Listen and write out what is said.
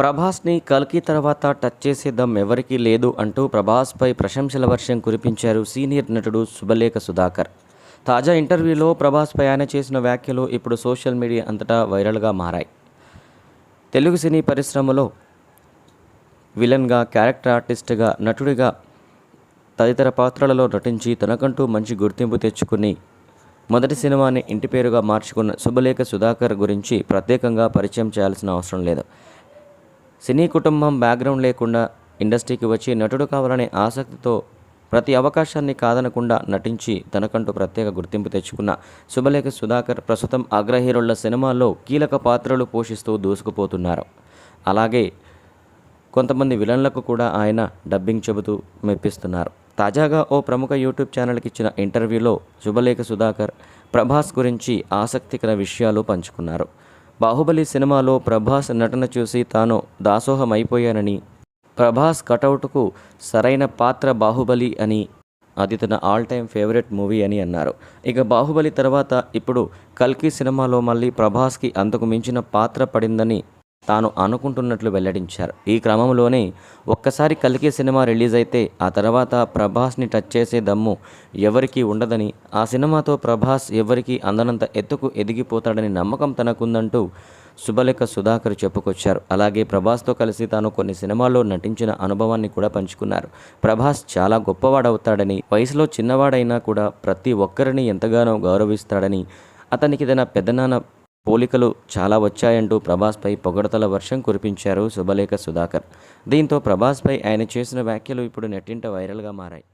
ప్రభాస్ని కల్కి తర్వాత టచ్ చేసే దమ్ ఎవరికీ లేదు అంటూ ప్రభాస్పై ప్రశంసల వర్షం కురిపించారు సీనియర్ నటుడు శుభలేఖ సుధాకర్. తాజా ఇంటర్వ్యూలో ప్రభాస్పై ఆయన చేసిన వ్యాఖ్యలు ఇప్పుడు సోషల్ మీడియా అంతటా వైరల్గా మారాయి. తెలుగు సినీ పరిశ్రమలో విలన్గా క్యారెక్టర్ ఆర్టిస్ట్గా నటుడిగా తదితర పాత్రలలో నటించి తనకంటూ మంచి గుర్తింపు తెచ్చుకుని మొదటి సినిమాని ఇంటి పేరుగా మార్చుకున్న శుభలేఖ సుధాకర్ గురించి ప్రత్యేకంగా పరిచయం చేయాల్సిన అవసరం లేదు. సినీ కుటుంబం బ్యాక్గ్రౌండ్ లేకుండా ఇండస్ట్రీకి వచ్చి నటుడు కావాలనే ఆసక్తితో ప్రతి అవకాశాన్ని కాదనకుండా నటించి తనకంటూ ప్రత్యేక గుర్తింపు తెచ్చుకున్న శుభలేఖ సుధాకర్ ప్రస్తుతం అగ్రహీరుల సినిమాల్లో కీలక పాత్రలు పోషిస్తూ దూసుకుపోతున్నారు. అలాగే కొంతమంది విలన్లకు కూడా ఆయన డబ్బింగ్ చెబుతూ మెప్పిస్తున్నారు. తాజాగా ఓ ప్రముఖ యూట్యూబ్ ఛానల్కి ఇచ్చిన ఇంటర్వ్యూలో శుభలేఖ సుధాకర్ ప్రభాస్ గురించి ఆసక్తికర విషయాలు పంచుకున్నారు. బాహుబలి సినిమాలో ప్రభాస్ నటన చూసి తాను దాసోహమైపోయానని. ప్రభాస్ కటౌట్కు సరైన పాత్ర బాహుబలి అని అది తన ఆల్ టైమ్ ఫేవరెట్ మూవీ అని అన్నారు. ఇక బాహుబలి తర్వాత ఇప్పుడు కల్కి సినిమాలో మళ్ళీ ప్రభాస్కి అంతకు మించిన పాత్ర పడిందని తాను అనుకుంటున్నట్లు వెల్లడించారు. ఈ క్రమంలోనే ఒక్కసారి కలికి సినిమా రిలీజ్ అయితే ఆ తర్వాత ప్రభాస్ని టచ్ చేసే దమ్ము ఎవరికీ ఉండదని ఆ సినిమాతో ప్రభాస్ ఎవరికీ అందనంత ఎత్తుకు ఎదిగిపోతాడని నమ్మకం తనకుందంటూ శుభలేఖ సుధాకర్ చెప్పుకొచ్చారు. అలాగే ప్రభాస్తో కలిసి తాను కొన్ని సినిమాల్లో నటించిన అనుభవాన్ని కూడా పంచుకున్నారు. ప్రభాస్ చాలా గొప్పవాడవుతాడని వయసులో చిన్నవాడైనా కూడా ప్రతి ఒక్కరిని ఎంతగానో గౌరవిస్తాడని అతనికి తన పెద్దనాన్న పోలికలు చాలా వచ్చాయంటూ ప్రభాస్పై పొగడతల వర్షం కురిపించారు శుభలేఖ సుధాకర్. దీంతో ప్రభాస్పై ఆయన చేసిన వ్యాఖ్యలు ఇప్పుడు నెట్టింట వైరల్గా మారాయి.